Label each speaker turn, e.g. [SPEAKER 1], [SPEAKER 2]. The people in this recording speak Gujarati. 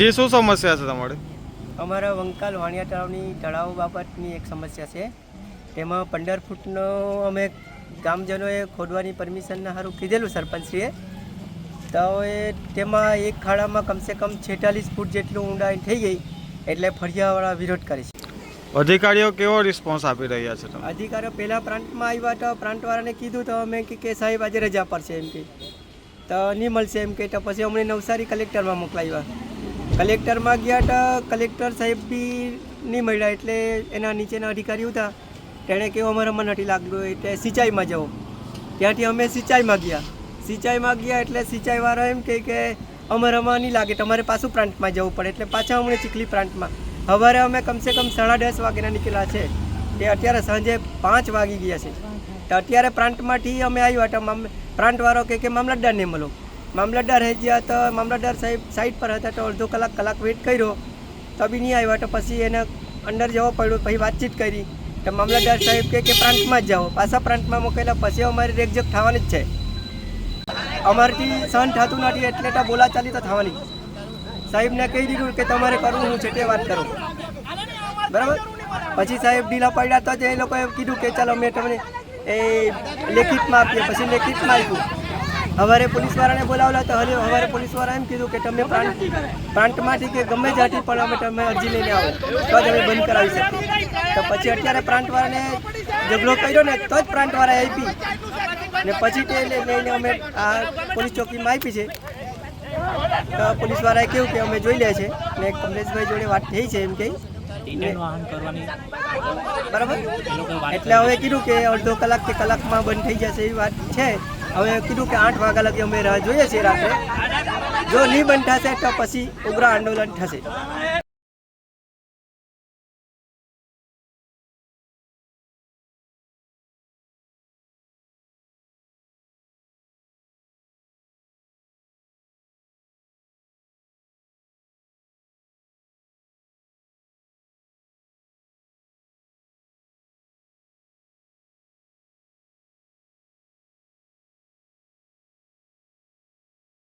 [SPEAKER 1] જે શું સમસ્યા છે તમારે?
[SPEAKER 2] અમારા વંકાલ વાણિયા તળાવની તળાવ બાબતની એક સમસ્યા છે. તેમાં પંદર ફૂટનો અમે ગામજનોએ ખોદવાની પરમિશનના સારું કીધેલું સરપંચશ્રીએ. તો એ તેમાં એક ખાડામાં કમસે કમ છેતાલીસ ફૂટ જેટલું ઊંડાઈ થઈ ગઈ એટલે ફળિયાવાળા વિરોધ કરે છે.
[SPEAKER 1] અધિકારીઓ કેવો રિસ્પોન્સ આપી રહ્યા છે તમે
[SPEAKER 2] અધિકારીઓ પહેલાં પ્રાંતમાં આવ્યા તો પ્રાંતવાળાને કીધું તો અમે કે કે સાહેબ આજે રજા પડશે એમ કે. તો નહીં મળશે એમ કે તો પછી અમને નવસારી કલેક્ટરમાં મોકલાવ્યા. કલેક્ટરમાં ગયા તો કલેક્ટર સાહેબ બી નહીં મળ્યા એટલે એના નીચેના અધિકારી હતા. તેણે કેવું કહ્યું મન નથી લાગ્યું એટલે સિંચાઈમાં જાઓ. ત્યાંથી અમે સિંચાઈમાં ગયા. સિંચાઈમાં ગયા એટલે સિંચાઈવાળા એમ કહે કે, અમારામાં નહીં લાગે, તમારે પાછું પ્રાંતમાં જવું પડે, એટલે પાછા અમને ચીખલી પ્રાંતમાં. સવારે અમે કમસે કમ સાડા દસ વાગ્યાના નીકળ્યા છે. તે અત્યારે સાંજે પાંચ વાગી ગયા છે. તો અત્યારે પ્રાંતમાંથી અમે આવ્યા તો મામ- પ્રાંતવાળો કે, મામલતદારને મળો. મામલતદાર ગયા તો મામલતદાર સાહેબ સાઈડ પર હતા તો અડધો કલાક કલાક વેઇટ કર્યો. તો બી નહીં આવ્યા તો પછી એને અંદર જવો પડ્યો, પછી વાતચીત કરી. તો મામલતદાર સાહેબ કે કે પ્રાંતમાં જ જાઓ. પાછા પ્રાંતમાં મોકલેલા પછી અમારી રેકજેક થવાની જ છે. અમારથી સહન થતું નથી, એટલે તો બોલાચાલી તો થવાની. સાહેબને કહી દીધું કે તમારે કરવું હું છે તે વાત કરો. બરાબર? પછી સાહેબ ઢીલા પડ્યા તો જ એ લોકોએ કીધું કે ચાલો અમે તમને એ લેખિતમાં આપીએ. પછી લેખિતમાં આપ્યું. હવારે પોલીસવાળાને બોલાવેલા તો હવે હવારે પોલીસવાળા એમ કીધું કે તમે પ્રાંત પ્રાંતમાંથી કે ગમે ત્યાંથી પણ અમે તમે અરજી લઈને આવો તો જ અમે બંધ કરાવી શકીએ. તો પછી અત્યારે પ્રાંતવાળાને ઝઘડો કર્યો ને તો જ પ્રાંતવાળા આપી. ને પછી તે લઈને અમે આ પોલીસ ચોકીમાં આપી છે. તો પોલીસવાળાએ કેવું કે અમે જોઈ લે છે. ને કમલેશભાઈ જોડે વાત થઈ છે એમ કે
[SPEAKER 3] ટેન્ડરનું આહન કરવાની
[SPEAKER 2] બરાબર? એટલે હવે કીધું કે અડધો કલાક કે કલાકમાં બંધ થઈ જશે એવી વાત છે. હવે કીધું કે આઠ વાગ્યા લગી અમે રાહ જોઈએ છીએ રાત્રે. જો નહીં બંધ થશે તો પછી ઉગ્ર આંદોલન થશે.